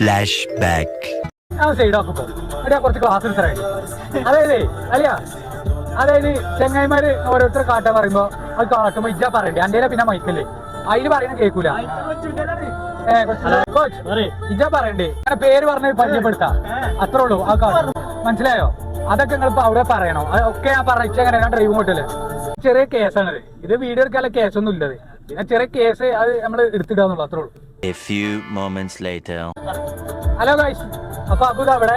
Flashback. Back കുറച്ച് class അതായത് അല്ല അതായത് ചെങ്ങായിമാര് ഓരോരുത്തർ കാട്ടാൻ പറയുമ്പോ അത് കാട്ടുമ്പോ ഇജ്ജ പറയണ്ടേ? അന്റെ പിന്നെ മൈക്കല്ലേ അതിൽ പറയുന്നത് കേക്കൂല. ഇജ്ജ പറയണ്ടേ? പേര് പറഞ്ഞ് പരിചയപ്പെടുത്താം. അത്രേ ഉള്ളൂ ആ കാട്ടും മനസ്സിലായോ? അതൊക്കെ നിങ്ങൾ ഇപ്പൊ അവിടെ പറയണോ. അതൊക്കെ ഒക്കെ ഞാൻ പറഞ്ഞ അങ്ങനെ ഞാൻ ഡ്രൈവ് കൊട്ടില്ല ചെറിയ കേസാണത് ഇത് വീഡിയോ എടുക്കാനുള്ള കേസൊന്നും ഇല്ലത്. പിന്നെ ചെറിയ കേസ് അത് നമ്മൾ എടുത്തിടാന്നുള്ളൂ അത്രേ ഉള്ളൂ. A few moments later. Hello guys അപ്പൊ അബുദ അവിടെ.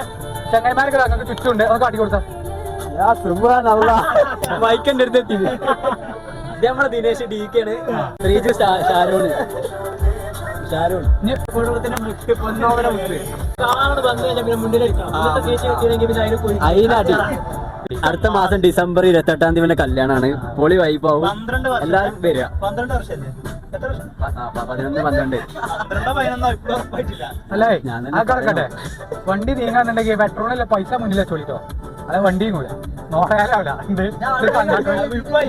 ചെങ്ങന്മാർക്ക് അങ്ങക്ക് ചുറ്റുണ്ട് ഒന്ന് കാട്ടി കൊടുത്താ മൈക്കന്റെ അടുത്ത് എത്തി ഇത് നമ്മളെ ദിനേശ് ഡി കെയാണ് ശ്രീജു ഷാരോണ്. ഷാരോൺ കുടുംബത്തിന്റെ മുട്ട് മുട്ട് വന്നു കഴിഞ്ഞാൽ പിന്നെ അതിനടി അടുത്ത മാസം ഡിസംബർ ഇരുപത്തെട്ടാം തീയതി പിന്നെ കല്യാണാണ്. പൊളി വൈബാവും എല്ലാവരും വരിക. പന്ത്രണ്ട് വർഷം പതിനൊന്ന് പന്ത്രണ്ട്. അല്ലേ? ഞാൻ ആ കിടക്കട്ടെ വണ്ടി നീങ്ങാന്നുണ്ടെങ്കിൽ പെട്രോളിലെ പൈസ മുന്നിൽ വെച്ചോളിട്ടോ. അത് വണ്ടിയും കൂടെ. നോക്കാനാവില്ല. എന്ത്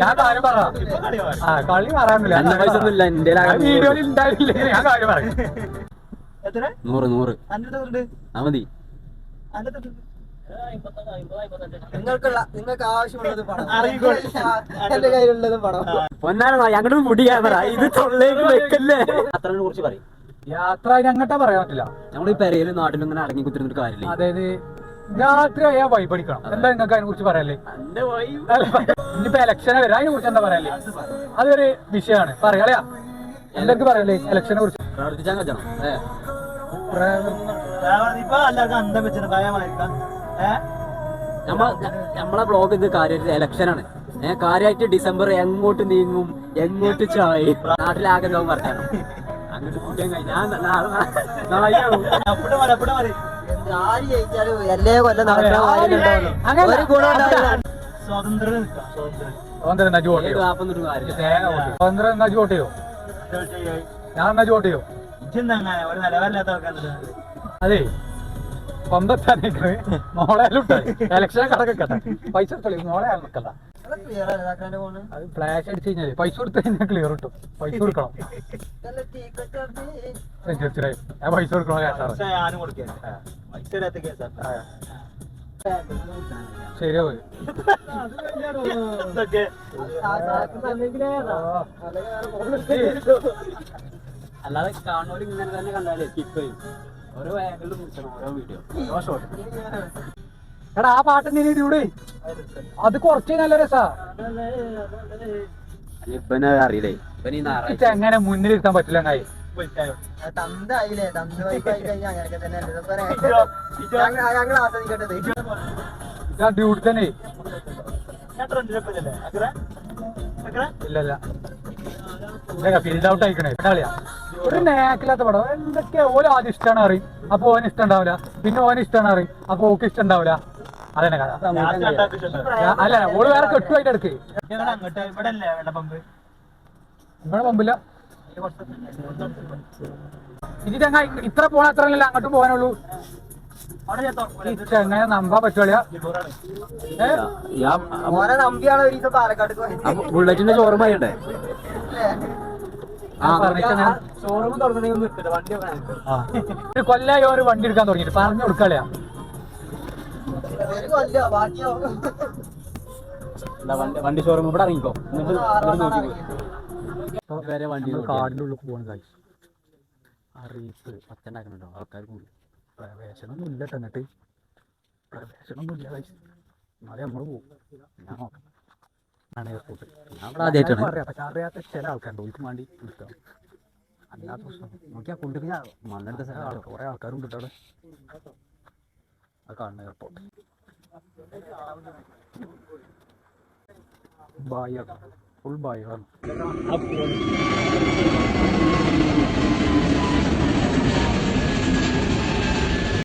ഞാൻ കാര്യം പറ. ഇപ്പൊ കളി. ആ പറയാനില്ല. വീഡിയോയിൽ ഉണ്ടായില്ല ഞാൻ കാര്യം പറയും നൂറ് നൂറ്. മതി. നിങ്ങൾക്കുള്ള നിങ്ങൾക്ക് ആവശ്യമുള്ളത് പണം. എന്റെ കയ്യിലുള്ളത് പണം പൊന്നാണ് ഞങ്ങളുടെ മുടി ക്യാമറ. ഇത് തൊള്ളേക്ക് വെക്കല്ലേ? അത്രനെ കുറിച്ച് പറയും. യാത്ര അങ്ങോട്ടാ പറയാൻ പറ്റില്ല. നമ്മൾ ഈ പെരയിലും നാട്ടിലും ഇങ്ങനെ അടങ്ങി കുത്തിരുന്നിട്ട് കാര്യമില്ല അതായത് രാത്രി ആയാൽ വൈബ് അടിക്കണം. എന്താ നിങ്ങൾക്ക് അതിനെ കുറിച്ച് പറയാല്ലേ? ഇനിയിപ്പോ ഇലക്ഷനെ വരാം. അതിനെ കുറിച്ച് എന്താ പറയാല്ലേ? അതൊരു വിഷയമാണ്. പറയാളയാ എന്തൊക്കെ പറയല്ലേ ഇലക്ഷനെ കുറിച്ച്? പ്രവർത്തിച്ചാൽ കച്ചണം ഇപ്പൊ എല്ലാവർക്കും അന്തം വെച്ചിട്ട് ഭയമായിരിക്കാം. നമ്മ നമ്മളെ ബ്ലോഗ് ഇത് കാര്യമായിട്ട് ആണ്. ഏഹ് കാര്യമായിട്ട് ഡിസംബർ എങ്ങോട്ട് നീങ്ങും എങ്ങോട്ട് ചായ? നാട്ടിലാകെ ലോകം പറയണം അങ്ങോട്ട് അതെ, ഉണ്ടാവില്ല. സ്വാതന്ത്ര്യം വോട്ട് ചെയ്യോ ഞാൻ എന്നാ വോട്ട് ചെയ്യോ ഇജെന്താ ഇലക്ഷൻ കടക്കട്ടെ പൈസ മോളെ ഫോണ്. അത് ഫ്ലാഷ് അടിച്ച് കഴിഞ്ഞാൽ പൈസ കൊടുത്തു കഴിഞ്ഞാൽ ക്ലിയർ കിട്ടും. പൈസ കൊടുക്കണം. തീർച്ചയായും ഞാൻ പൈസ കൊടുക്കണം ശരിയാവും അല്ലാതെ കാണുന്നവർ ഇങ്ങനെ തന്നെ കണ്ടാലേ സ്കിപ്പ് ചെയ്യും. ഓരോ ആംഗിളിലും പിടിച്ചണം ഓരോ വീഡിയോ ഷോട്ട് എടാ ആ പാട്ട് നീ ഇടൂടെ? അത് കുറച്ച് നല്ല രസാ. അറിയില്ലേ? മുന്നിൽ ഇരുത്താൻ പറ്റില്ല കായി ഡ്യൂട്ടി തന്നെ ഇല്ലല്ല ഫീൽഡ് ഔട്ട് ആയിക്കണേ. കളിയാ. ഒരു നേക്കില്ലാത്ത പടം. എന്തൊക്കെയാ ഓരോ ആദ്യം ഇഷ്ടമാണ് അറിയും അപ്പൊ ഓന് ഇഷ്ടം ഉണ്ടാവില്ല. പിന്നെ ഓന് ഇഷ്ടമാണ് അറിയും അപ്പൊ ഓക്ക് ഇഷ്ടം ഉണ്ടാവില്ല. അതന്നെ കഥ. അല്ല ഓൾ വേറെ കെട്ടുമായിട്ട് എടുക്കേ ഇവിടെ പമ്പില്ല. ഇനി ചങ്ങ ഇത്ര പോണ അത്ര അല്ലല്ലോ അങ്ങോട്ടും പോകാനുള്ളൂ. ചെങ്ങനെ നമ്പാൻ പറ്റുള്ള ബുള്ളറ്റിന്റെ ചോറും ആയിട്ടെ ഷോറൂം വണ്ടി ഒരു കൊല്ലായി ഒരു വണ്ടി എടുക്കാൻ തുടങ്ങിട്ട് പറഞ്ഞു കൊടുക്കാളിയാ. വണ്ടി ഷോറൂം ഇവിടെ ഇറങ്ങിക്കോ. വരെ വണ്ടി കാടിന്റെ ഉള്ളിൽ പോകണം കാര്യം അറിയിപ്പ് പത്തണ്ടാക്കുന്നുണ്ടോ? ആൾക്കാർ കൂടി പ്രവേശനമൊന്നും ഇല്ല ട്ടോ എന്നിട്ട്. പ്രവേശനമൊന്നും ഇല്ല. എന്നാലേ നമ്മൾ പോകും ഞാൻ നോക്കാം. ആണ് എയർപോർട്ട് ആണ് ആദ്യമായിട്ടാണ് അറിയാം പക്ഷെ അറിയാത്ത ചില ആൾക്കാരുണ്ട്. ഓർക്ക് വേണ്ടി എടുക്കാം അല്ലാത്ത പ്രശ്നം. നോക്കിയാ കൊണ്ടുപോയി മണ്ണെടുത്ത സ്ഥലം ആൾക്കാർ കുറെ ആൾക്കാരുണ്ട് ട്ടോ അവിടെ ആ കാണുന്ന എയർപോർട്ട് ബായാണ് ഫുൾ ബായാണ്